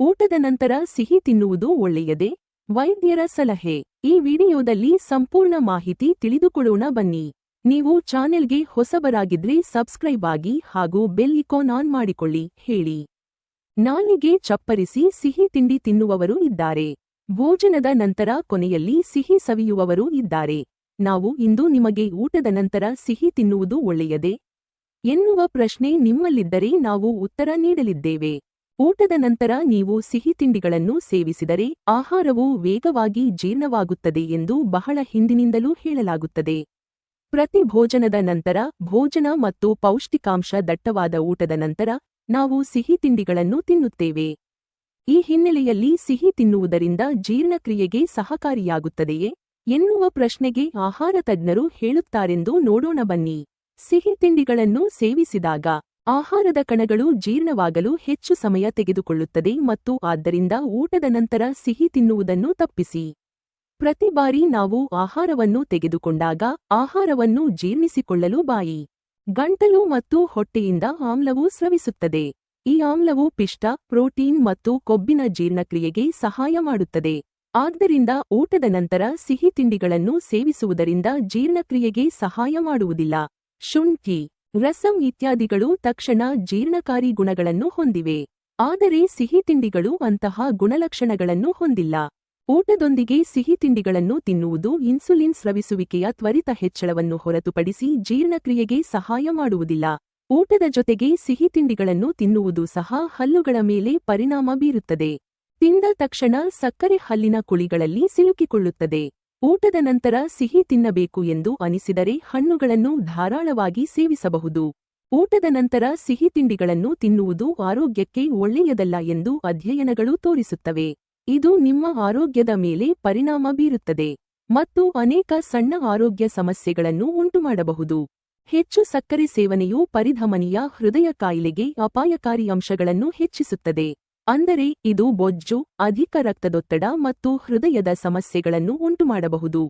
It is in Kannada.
ಊಟದ ನಂತರ ಸಿಹಿ ತಿನ್ನುವುದು ಒಳ್ಳೆಯದೇ? ವೈದ್ಯರ ಸಲಹೆ. ಈ ವಿಡಿಯೋದಲ್ಲಿ ಸಂಪೂರ್ಣ ಮಾಹಿತಿ ತಿಳಿದುಕೊಳ್ಳೋಣ ಬನ್ನಿ. ನೀವು ಚಾನೆಲ್ಗೆ ಹೊಸಬರಾಗಿದ್ರೆ ಸಬ್ಸ್ಕ್ರೈಬ್ ಆಗಿ ಹಾಗೂ ಬೆಲ್ ಇಕೋನ್ ಆನ್ ಮಾಡಿಕೊಳ್ಳಿ, ಹೇಳಿ. ನಾಲಿಗೆ ಚಪ್ಪರಿಸಿ ಸಿಹಿ ತಿಂಡಿ ತಿನ್ನುವವರು ಇದ್ದಾರೆ. ಭೋಜನದ ನಂತರ ಕೊನೆಯಲ್ಲಿ ಸಿಹಿ ಸವಿಯುವವರು ಇದ್ದಾರೆ. ನಾವು ಇಂದು ನಿಮಗೆ ಊಟದ ನಂತರ ಸಿಹಿ ತಿನ್ನುವುದು ಒಳ್ಳೆಯದೇ? ಎನ್ನುವ ಪ್ರಶ್ನೆ ನಿಮ್ಮಲ್ಲಿದ್ದರೆ ನಾವು ಉತ್ತರ ನೀಡಲಿದ್ದೇವೆ. ಊಟದ ನಂತರ ನೀವು ಸಿಹಿ ತಿಂಡಿಗಳನ್ನು ಸೇವಿಸಿದರೆ ಆಹಾರವು ವೇಗವಾಗಿ ಜೀರ್ಣವಾಗುತ್ತದೆ ಎಂದು ಬಹಳ ಹಿಂದಿನಿಂದಲೂ ಹೇಳಲಾಗುತ್ತದೆ. ಪ್ರತಿ ಭೋಜನದ ನಂತರ ಭೋಜನ ಮತ್ತು ಪೌಷ್ಟಿಕಾಂಶ ದಟ್ಟವಾದ ಊಟದ ನಂತರ ನಾವು ಸಿಹಿ ತಿಂಡಿಗಳನ್ನು ತಿನ್ನುತ್ತೇವೆ. ಈ ಹಿನ್ನೆಲೆಯಲ್ಲಿ ಸಿಹಿ ತಿನ್ನುವುದರಿಂದ ಜೀರ್ಣಕ್ರಿಯೆಗೆ ಸಹಕಾರಿಯಾಗುತ್ತದೆಯೇ? ಎನ್ನುವ ಪ್ರಶ್ನೆಗೆ ಆಹಾರ ತಜ್ಞರು ಹೇಳುತ್ತಾರೆಂದು ನೋಡೋಣ ಬನ್ನಿ. ಸಿಹಿ ತಿಂಡಿಗಳನ್ನು ಸೇವಿಸಿದಾಗ ಆಹಾರದ ಕಣಗಳು ಜೀರ್ಣವಾಗಲು ಹೆಚ್ಚು ಸಮಯ ತೆಗೆದುಕೊಳ್ಳುತ್ತದೆ ಮತ್ತು ಆದ್ದರಿಂದ ಊಟದ ನಂತರ ಸಿಹಿ ತಿನ್ನುವುದನ್ನು ತಪ್ಪಿಸಿ. ಪ್ರತಿ ಬಾರಿ ನಾವು ಆಹಾರವನ್ನು ತೆಗೆದುಕೊಂಡಾಗ ಆಹಾರವನ್ನು ಜೀರ್ಣಿಸಿಕೊಳ್ಳಲು ಬಾಯಿ, ಗಂಟಲು ಮತ್ತು ಹೊಟ್ಟೆಯಿಂದ ಆಮ್ಲವು ಸ್ರವಿಸುತ್ತದೆ. ಈ ಆಮ್ಲವು ಪಿಷ್ಟ, ಪ್ರೋಟೀನ್ ಮತ್ತು ಕೊಬ್ಬಿನ ಜೀರ್ಣಕ್ರಿಯೆಗೆ ಸಹಾಯ ಮಾಡುತ್ತದೆ. ಆದ್ದರಿಂದ ಊಟದ ನಂತರ ಸಿಹಿ ತಿಂಡಿಗಳನ್ನು ಸೇವಿಸುವುದರಿಂದ ಜೀರ್ಣಕ್ರಿಯೆಗೆ ಸಹಾಯ ಮಾಡುವುದಿಲ್ಲ. ಶುಂಠಿ ರಸಂ ಇತ್ಯಾದಿಗಳು ತಕ್ಷಣ ಜೀರ್ಣಕಾರಿ ಗುಣಗಳನ್ನು ಹೊಂದಿವೆ. ಆದರೆ ಸಿಹಿ ತಿಂಡಿಗಳು ಅಂತಹ ಗುಣಲಕ್ಷಣಗಳನ್ನು ಹೊಂದಿಲ್ಲ. ಊಟದೊಂದಿಗೆ ಸಿಹಿ ತಿಂಡಿಗಳನ್ನು ತಿನ್ನುವುದು ಇನ್ಸುಲಿನ್ ಸ್ರವಿಸುವಿಕೆಯ ತ್ವರಿತ ಹೆಚ್ಚಳವನ್ನು ಹೊರತುಪಡಿಸಿ ಜೀರ್ಣಕ್ರಿಯೆಗೆ ಸಹಾಯ ಮಾಡುವುದಿಲ್ಲ. ಊಟದ ಜೊತೆಗೆ ಸಿಹಿ ತಿಂಡಿಗಳನ್ನು ತಿನ್ನುವುದು ಸಹ ಹಲ್ಲುಗಳ ಮೇಲೆ ಪರಿಣಾಮ ಬೀರುತ್ತದೆ. ತಿಂದ ತಕ್ಷಣ ಸಕ್ಕರೆ ಹಲ್ಲಿನ ಕುಳಿಗಳಲ್ಲಿ ಸಿಲುಕಿಕೊಳ್ಳುತ್ತದೆ. ಊಟದ ನಂತರ ಸಿಹಿ ತಿನ್ನಬೇಕು ಎಂದು ಅನಿಸಿದರೆ ಹಣ್ಣುಗಳನ್ನು ಧಾರಾಳವಾಗಿ ಸೇವಿಸಬಹುದು. ಊಟದ ನಂತರ ಸಿಹಿ ತಿಂಡಿಗಳನ್ನು ತಿನ್ನುವುದು ಆರೋಗ್ಯಕ್ಕೆ ಒಳ್ಳೆಯದಲ್ಲ ಎಂದು ಅಧ್ಯಯನಗಳು ತೋರಿಸುತ್ತವೆ. ಇದು ನಿಮ್ಮ ಆರೋಗ್ಯದ ಮೇಲೆ ಪರಿಣಾಮ ಬೀರುತ್ತದೆ ಮತ್ತು ಅನೇಕ ಸಣ್ಣ ಆರೋಗ್ಯ ಸಮಸ್ಯೆಗಳನ್ನು ಉಂಟುಮಾಡಬಹುದು. ಹೆಚ್ಚು ಸಕ್ಕರೆ ಸೇವನೆಯು ಪರಿಧಮನಿಯ ಹೃದಯ ಕಾಯಿಲೆಗೆ ಅಪಾಯಕಾರಿ ಅಂಶಗಳನ್ನು ಹೆಚ್ಚಿಸುತ್ತದೆ. ಅಂದರೆ ಇದು ಬೊಜ್ಜು ಅಧಿಕ ರಕ್ತದೊತ್ತಡ ಮತ್ತು ಹೃದಯದ ಸಮಸ್ಯೆಗಳನ್ನು ಉಂಟುಮಾಡಬಹುದು.